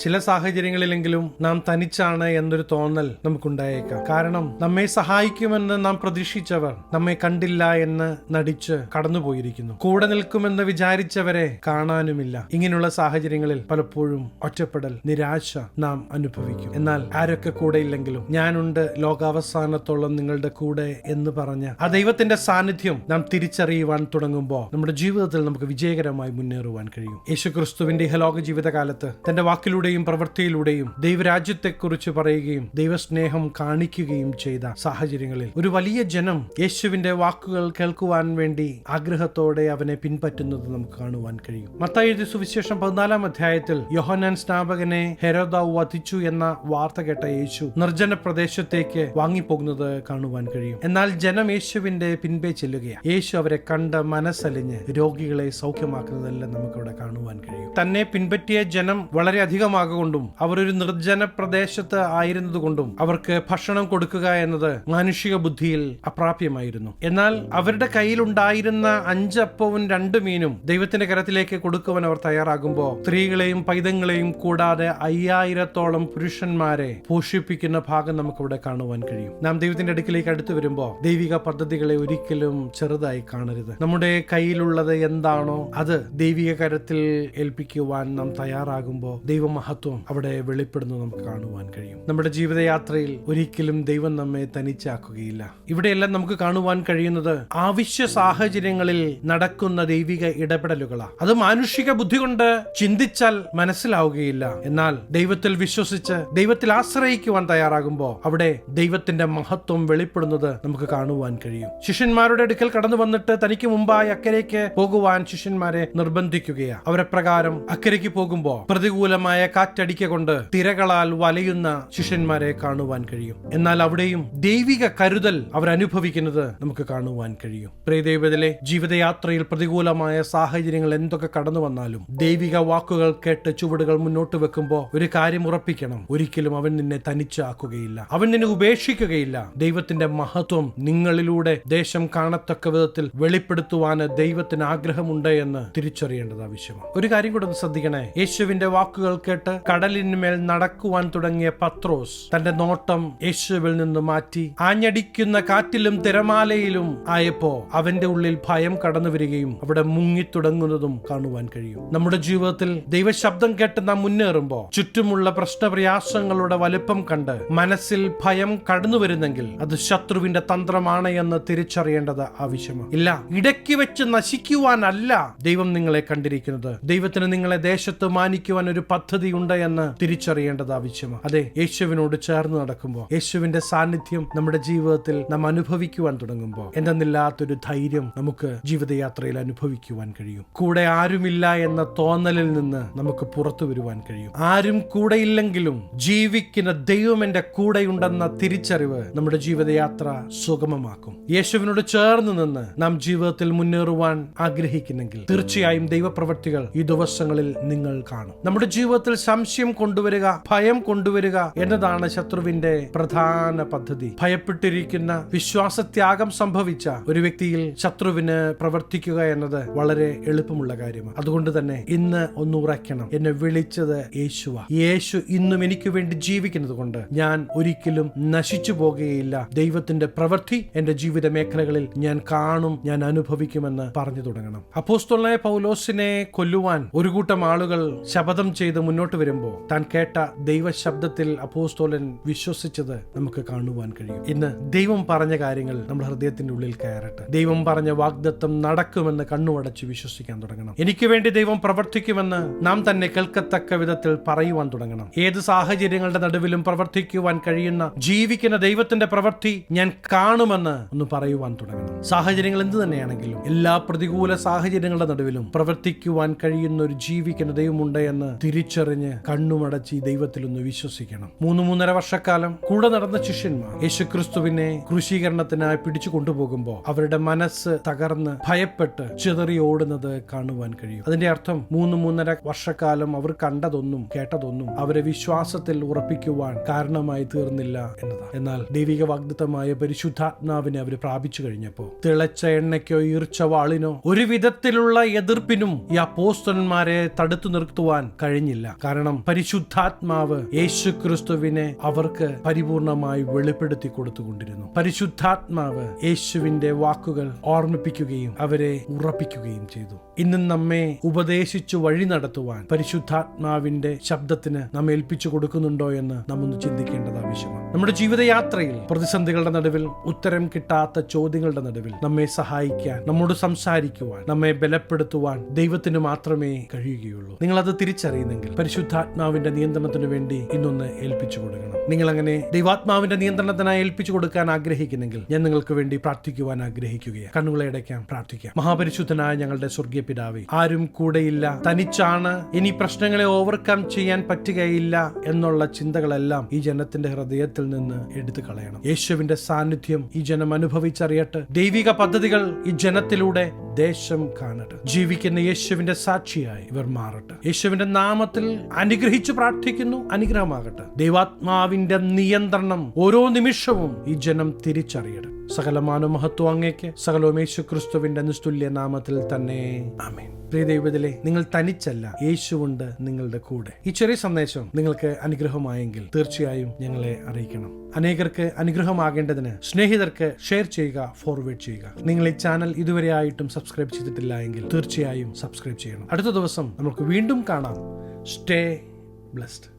ചില സാഹചര്യങ്ങളിലെങ്കിലും നാം തനിച്ചാണ് എന്നൊരു തോന്നൽ നമുക്കുണ്ടായേക്കാം. കാരണം നമ്മെ സഹായിക്കുമെന്ന് നാം പ്രതീക്ഷിച്ചവർ നമ്മെ കണ്ടില്ല എന്ന് നടിച്ച് കടന്നുപോയിരിക്കുന്നു. കൂടെ നിൽക്കുമെന്ന് വിചാരിച്ചവരെ കാണാനുമില്ല. ഇങ്ങനെയുള്ള സാഹചര്യങ്ങളിൽ പലപ്പോഴും ഒറ്റപ്പെടൽ നിരാശ നാം അനുഭവിക്കും. എന്നാൽ ആരൊക്കെ കൂടെ ഇല്ലെങ്കിലും ഞാനുണ്ട് ലോകാവസാനത്തോളം നിങ്ങളുടെ കൂടെ എന്ന് പറഞ്ഞ ആ ദൈവത്തിന്റെ സാന്നിധ്യം നാം തിരിച്ചറിയുവാൻ തുടങ്ങുമ്പോൾ നമ്മുടെ ജീവിതത്തിൽ നമുക്ക് വിജയകരമായി മുന്നേറുവാൻ കഴിയും. യേശുക്രിസ്തുവിന്റെ ഹലോക ജീവിതകാലത്ത് തന്റെ വാക്കിലൂടെയും പ്രവൃത്തിയിലൂടെയും ദൈവരാജ്യത്തെക്കുറിച്ച് പറയുകയും ദൈവസ്നേഹം കാണിക്കുകയും ചെയ്ത സാഹചര്യങ്ങളിൽ ഒരു വലിയ ജനം യേശുവിന്റെ വാക്കുകൾ കേൾക്കുവാൻ വേണ്ടി ആഗ്രഹത്തോടെ അവനെ പിൻപറ്റുന്നത് നമുക്ക് കാണുവാൻ കഴിയും. മത്തായി സുവിശേഷം പതിനാലാം അധ്യായത്തിൽ യോഹനാൻ സ്നാപകനെ ഹെരോദാവ് വധിച്ചു എന്ന വാർത്ത കേട്ട യേശു നിർജന പ്രദേശത്തേക്ക് വാങ്ങിപ്പോകുന്നത് കാണുവാൻ കഴിയും. എന്നാൽ ജനം യേശുവിന്റെ പിൻപേ ചെല്ലുകയാണ്. യേശു അവരെ കണ്ട് മനസ്സലിഞ്ഞ് രോഗികളെ സൗഖ്യമാക്കുന്നതെല്ലാം നമുക്ക് നമുക്കവിടെ കാണുവാൻ കഴിയും. തന്നെ പിൻപറ്റിയ ജനം വളരെ അധികമാകൊണ്ടും അവർ ഒരു നിർജന പ്രദേശത്ത് ആയിരുന്നതുകൊണ്ടും അവർക്ക് ഭക്ഷണം കൊടുക്കുക എന്നത് മാനുഷിക ബുദ്ധിയിൽ അപ്രാപ്യമായിരുന്നു. എന്നാൽ അവരുടെ കയ്യിലുണ്ടായിരുന്ന അഞ്ചപ്പവും രണ്ട് മീനും ദൈവത്തിന്റെ കരത്തിലേക്ക് കൊടുക്കുവാൻ അവർ തയ്യാറാകുമ്പോൾ സ്ത്രീകളെയും പൈതങ്ങളെയും കൂടാതെ അയ്യായിരത്തോളം പുരുഷന്മാരെ പോഷിപ്പിക്കുന്ന ഭാഗം നമുക്കിവിടെ കാണുവാൻ കഴിയും. നാം ദൈവത്തിന്റെ അടുക്കിലേക്ക് അടുത്തു വരുമ്പോൾ ദൈവിക പദ്ധതികളെ ഒരിക്കലും ചെറുതായി കാണരുത്. നമ്മുടെ കയ്യിലുള്ളത് എന്താണോ അത് ദൈവിക കരത്തിൽ ഏൽപ്പിക്കുവാൻ നാം തയ്യാറാകുമ്പോൾ ദൈവമഹത്വം അവിടെ വെളിപ്പെടുന്നു നമുക്ക് കാണുവാൻ കഴിയും. നമ്മുടെ ജീവിതയാത്രയിൽ ഒരിക്കലും ദൈവം നമ്മെ തനിച്ചാക്കുകയില്ല. ഇവിടെയെല്ലാം നമുക്ക് കാണുവാൻ കഴിയുന്നത് ആവശ്യ സാഹചര്യങ്ങളിൽ നടക്കുന്ന ദൈവിക ഇടപെടലുകളാണ് അത് മാനുഷിക ബുദ്ധി കൊണ്ട് ചിന്തിച്ചാൽ മനസ്സിലാവുകയില്ല. എന്നാൽ ദൈവത്തിൽ വിശ്വസിച്ച് ദൈവത്തിൽ ആശ്രയിക്കുവാൻ തയ്യാറാകുമ്പോൾ അവിടെ ദൈവത്തിന്റെ മഹത്വം വെളിപ്പെടുന്നത് നമുക്ക് കാണുവാൻ കഴിയും. ശിഷ്യന്മാരുടെ അടുക്കൽ കടന്നു വന്നിട്ട് തനിക്ക് മുമ്പായി അക്കരയ്ക്ക് പോകുവാൻ ശിഷ്യന്മാരെ നിർബന്ധിക്കുകയാണ് അവരെ പ്രകാരം അക്കരയ്ക്ക് പോകുമ്പോൾ പ്രതികൂലമായ കാറ്റടിക്ക കൊണ്ട് തിരകളാൽ വലയുന്ന ശിഷ്യന്മാരെ കാണുവാൻ കഴിയും. എന്നാൽ അവിടെയും ദൈവിക കരുതൽ അവരനുഭവിക്കുന്നത് നമുക്ക് കാണുവാൻ കഴിയും. പ്രിയദൈവത്തിലെ ജീവിതയാത്രയിൽ പ്രതികൂലമായ സാഹചര്യങ്ങൾ എന്തൊക്കെ കടന്നു വന്നാലും ദൈവിക വാക്കുകൾ കേട്ട് ചുവടുകൾ മുന്നോട്ട് വെക്കുമ്പോൾ ഒരു കാര്യം ഉറപ്പിക്കണം. ഒരിക്കലും അവൻ നിന്നെ തനിച്ചാക്കുകയില്ല. അവൻ നിന്നെ ഉപേക്ഷിക്കുകയില്ല. ദൈവത്തിന്റെ മഹത്വം നിങ്ങളിലൂടെ ദേശം കാണത്തക്ക വിധത്തിൽ വെളിപ്പെടുത്തുവാന് ദൈവത്തിന് ആഗ്രഹമുണ്ട് എന്ന് തിരിച്ചറിയേണ്ടത് ആവശ്യമാണ്. ഒരു കാര്യം കൂടെ ശ്രദ്ധിക്കണേ. യേശുവിന്റെ വാക്കുകൾ കേട്ട് കടലിന്മേൽ നടക്കുവാൻ തുടങ്ങിയ പത്രോസ് തന്റെ നോട്ടം യേശുവിൽ നിന്ന് മാറ്റി ആഞ്ഞടിക്കുന്ന കാറ്റിലും തിരമാലയിലും ആയപ്പോ അവന്റെ ഉള്ളിൽ ഭയം കടന്നു വരികയും അവിടെ മുങ്ങിത്തുടങ്ങുന്നതും കാണുവാൻ കഴിയും. നമ്മുടെ ജീവിതത്തിൽ ദൈവശബ്ദം കേട്ട് നാം മുന്നേറുമ്പോൾ ചുറ്റുമുള്ള പ്രശ്നപ്രയാസങ്ങളുടെ വലുപ്പം കണ്ട് മനസ്സിൽ ഭയം കടന്നു വരുന്നെങ്കിൽ അത് ശത്രുവിന്റെ തന്ത്രമാണ് എന്ന് തിരിച്ചറിയേണ്ടത് ആവശ്യമാണ്. ഇല്ല ഇടയ്ക്ക് വെച്ച് നശിക്കുവാനല്ല ദൈവം നിങ്ങളെ കണ്ടിരിക്കുന്നത്. ദൈവത്തിന് നിങ്ങളെ ദേശത്ത് മാനിക്കുവാൻ ഒരു പദ്ധതി ഉണ്ട് എന്ന് തിരിച്ചറിയേണ്ടത് ആവശ്യമാണ്. അതെ യേശുവിനോട് ചേർന്ന് നടക്കുമ്പോൾ യേശുവിന്റെ സാന്നിധ്യം നമ്മുടെ ജീവിതത്തിൽ നാം അനുഭവിക്കുവാൻ തുടങ്ങുമ്പോൾ എന്തെന്നില്ലാത്തൊരു ധൈര്യം നമുക്ക് ജീവിതയാത്രയിൽ അനുഭവിക്കുവാൻ കഴിയും. കൂടെ ആരുമില്ല എന്ന തോന്നലിൽ നിന്ന് നമുക്ക് പുറത്തു വരുവാൻ കഴിയും. ആരും കൂടെയില്ലെങ്കിലും ജീവിക്കുന്ന ദൈവം എന്റെ കൂടെയുണ്ടെന്ന തിരിച്ചറിവ് നമ്മുടെ ജീവിതയാത്ര സുഗമമാക്കും. യേശുവിനോട് ചേർന്ന് നിന്ന് നാം ജീവിതത്തിൽ മുന്നേറുവാൻ ആഗ്രഹിക്കുന്നെങ്കിൽ തീർച്ചയായും ദൈവപ്രവൃത്തികൾ ഈ ദിവസങ്ങളിൽ നിങ്ങൾ കാണും. നമ്മുടെ ജീവിതത്തിൽ സംശയം കൊണ്ടുവരിക ഭയം കൊണ്ടുവരിക എന്നതാണ് ശത്രുവിന്റെ പ്രധാന പദ്ധതി. ഭയപ്പെട്ടിരിക്കുന്ന വിശ്വാസത്യാഗം സംഭവിച്ച ഒരു വ്യക്തിയിൽ ശത്രുവിന് പ്രവർത്തിക്കുക എന്നത് വളരെ എളുപ്പമുള്ള കാര്യമാണ്. അതുകൊണ്ട് തന്നെ ഇന്ന് ഒന്ന് ഉറയ്ക്കണം. എന്നെ വിളിച്ചത് യേശുവ. യേശു ഇന്നും എനിക്ക് വേണ്ടി ജീവിക്കുന്നത് കൊണ്ട് ഞാൻ ഒരിക്കലും നശിച്ചു പോകുകയില്ല. ദൈവത്തിന്റെ പ്രവൃത്തി എന്റെ ജീവിത മേഖലകളിൽ ഞാൻ കാണും ഞാൻ അനുഭവിക്കുമെന്ന് പറഞ്ഞു തുടങ്ങണം. അപ്പോസ്തലനായ പൗലോസിനെ കൊല്ലുവാൻ ഒരു കൂട്ടം ആളുകൾ ശപഥം ചെയ്ത് മുന്നോട്ട് വരുമ്പോൾ താൻ കേട്ട ദൈവശബ്ദത്തിൽ അപ്പോസ്തോലൻ വിശ്വസിച്ചത് നമുക്ക് കാണുവാൻ കഴിയും. ഇന്ന് ദൈവം പറഞ്ഞ കാര്യങ്ങൾ നമ്മുടെ ഹൃദയത്തിന്റെ ഉള്ളിൽ കയറട്ടെ. ദൈവം പറഞ്ഞ വാഗ്ദത്തം നടക്കുമെന്ന് കണ്ണുവടച്ച് വിശ്വസിക്കാൻ തുടങ്ങണം. എനിക്ക് വേണ്ടി ദൈവം പ്രവർത്തിക്കുമെന്ന് നാം തന്നെ കേൾക്കത്തക്ക വിധത്തിൽ പറയുവാൻ തുടങ്ങണം. ഏത് സാഹചര്യങ്ങളുടെ നടുവിലും പ്രവർത്തിക്കുവാൻ കഴിയുന്ന ജീവിക്കുന്ന ദൈവത്തിന്റെ പ്രവൃത്തി ഞാൻ കാണുമെന്ന് ഒന്ന് പറയുവാൻ തുടങ്ങണം. സാഹചര്യങ്ങൾ എന്ത് തന്നെയാണെങ്കിലും എല്ലാ പ്രതികൂല സാഹചര്യങ്ങളുടെ നടുവിലും പ്രവർത്തിക്കുവാൻ കഴിയുന്ന ഒരു ജീവിക്കുന്ന ദൈവമുണ്ട് എന്ന് തിരിച്ചറിഞ്ഞ് കണ്ണുമടച്ച് ഒന്ന് വിശ്വസിക്കണം. മൂന്ന് മൂന്നര വർഷക്കാലം കൂടെ നടന്ന ശിഷ്യന്മാർ യേശുക്രിസ്തുവിനെ ക്രൂശീകരണത്തിനായി പിടിച്ചു കൊണ്ടുപോകുമ്പോൾ അവരുടെ മനസ്സ് തകർന്ന് ഭയപ്പെട്ട് ചിതറി ഓടുന്നത് കാണുവാൻ കഴിയും. അതിന്റെ അർത്ഥം മൂന്ന് മൂന്നര വർഷക്കാലം അവർ കണ്ടതൊന്നും കേട്ടതൊന്നും അവരെ വിശ്വാസത്തിൽ ഉറപ്പിക്കുവാൻ കാരണമായി തീർന്നില്ല എന്നതാണ്. എന്നാൽ ദൈവിക വാഗ്ദത്തമായ പരിശുദ്ധാത്മാവിനെ അവർ പ്രാപിച്ചു കഴിഞ്ഞപ്പോൾ തിളച്ച എണ്ണയ്ക്കോ ഈർച്ച വാളിനോ ഒരു വിധത്തിലുള്ള എതിർപ്പിനും ഈ അപ്പോസ്തലന്മാരെ തടുത്തു നിർത്തുവാൻ കഴിഞ്ഞില്ല. കാരണം പരിശുദ്ധാത്മാവ് യേശു ക്രിസ്തുവിനെ അവർക്ക് പരിപൂർണമായി വെളിപ്പെടുത്തി കൊടുത്തുകൊണ്ടിരുന്നു. പരിശുദ്ധാത്മാവ് യേശുവിന്റെ വാക്കുകൾ ഓർമ്മിപ്പിക്കുകയും അവരെ ഉറപ്പിക്കുകയും ചെയ്തു. ഇന്നും നമ്മെ ഉപദേശിച്ചു വഴി നടത്തുവാൻ പരിശുദ്ധാത്മാവിന്റെ ശബ്ദത്തിന് നാം ഏൽപ്പിച്ചു കൊടുക്കുന്നുണ്ടോ എന്ന് നമ്മൊന്ന് ചിന്തിക്കേണ്ടത് ആവശ്യമാണ്. നമ്മുടെ ജീവിതയാത്രയിൽ പ്രതിസന്ധികളുടെ നടുവിൽ ഉത്തരം കിട്ടാത്ത ചോദ്യങ്ങളുടെ നടുവിൽ നമ്മെ സഹായിക്കാൻ നമ്മോട് സംസാരിക്കുവാൻ നമ്മെ ബലപ്പെടുത്തുവാൻ ദൈവത്തിന് മാത്രമേ കഴിയുകയുള്ളൂ. നിങ്ങൾ അത് തിരിച്ചറിയുന്നെങ്കിൽ പരിശുദ്ധാത്മാവിന്റെ നിയന്ത്രണത്തിന് വേണ്ടി ഇന്നൊന്ന് ഏൽപ്പിച്ചു കൊടുക്കണം. നിങ്ങൾ അങ്ങനെ ദൈവാത്മാവിന്റെ നിയന്ത്രണത്തിനായി ഏൽപ്പിച്ചു കൊടുക്കാൻ ആഗ്രഹിക്കുന്നെങ്കിൽ ഞാൻ നിങ്ങൾക്ക് വേണ്ടി പ്രാർത്ഥിക്കുവാൻ ആഗ്രഹിക്കുകയാണ്. കണ്ണുകളെ അടയ്ക്കാൻ പ്രാർത്ഥിക്കാം. മഹാപരിശുദ്ധനായ ഞങ്ങളുടെ സ്വർഗീയ പിതാവേ ആരും കൂടെയില്ല തനിച്ചാണ് ഇനി പ്രശ്നങ്ങളെ ഓവർകം ചെയ്യാൻ പറ്റുകയില്ല എന്നുള്ള ചിന്തകളെല്ലാം ഈ ജനത്തിന്റെ ഹൃദയത്തിൽ നിന്ന് എടുത്തു കളയണം. യേശുവിന്റെ സാന്നിധ്യം ഈ ജനം അനുഭവിച്ചറിയട്ടെ. ദൈവിക പദ്ധതികൾ ഈ ജനത്തിലൂടെ ദേശം കാണട്ടെ. ജീവിക്കുന്ന യേശുവിന്റെ സാക്ഷിയായി ഇവർ മാറട്ടെ. യേശുവിന്റെ നാമത്തിൽ അനുഗ്രഹിച്ചു പ്രാർത്ഥിക്കുന്നു അനുഗ്രഹമാകട്ടെ. ദൈവാത്മാവിന്റെ നിയന്ത്രണം ഓരോ നിമിഷവും ഈ ജനം തിരിച്ചറിയട്ടെ. സകലമാനോ മഹത്വം അങ്ങേക്ക് സകലവും യേശു ക്രിസ്തുവിന്റെ നിസ്തുല്യ നാമത്തിൽ തന്നെ. ആമേൻ. പ്രിയ ദൈവത്തിലെ നിങ്ങൾ തനിച്ചല്ല യേശുവുണ്ട് നിങ്ങളുടെ കൂടെ. ഈ ചെറിയ സന്ദേശം നിങ്ങൾക്ക് അനുഗ്രഹമായെങ്കിൽ തീർച്ചയായും ഞങ്ങളെ അറിയിക്കണം. അനേകർക്ക് അനുഗ്രഹമാകേണ്ടതിന് സ്നേഹിതർക്ക് ഷെയർ ചെയ്യുക ഫോർവേഡ് ചെയ്യുക. നിങ്ങൾ ഈ ചാനൽ ഇതുവരെയായിട്ടും സബ്സ്ക്രൈബ് ചെയ്തിട്ടില്ല എങ്കിൽ തീർച്ചയായും സബ്സ്ക്രൈബ് ചെയ്യണം. അടുത്ത ദിവസം നമുക്ക് വീണ്ടും കാണാം. Stay blessed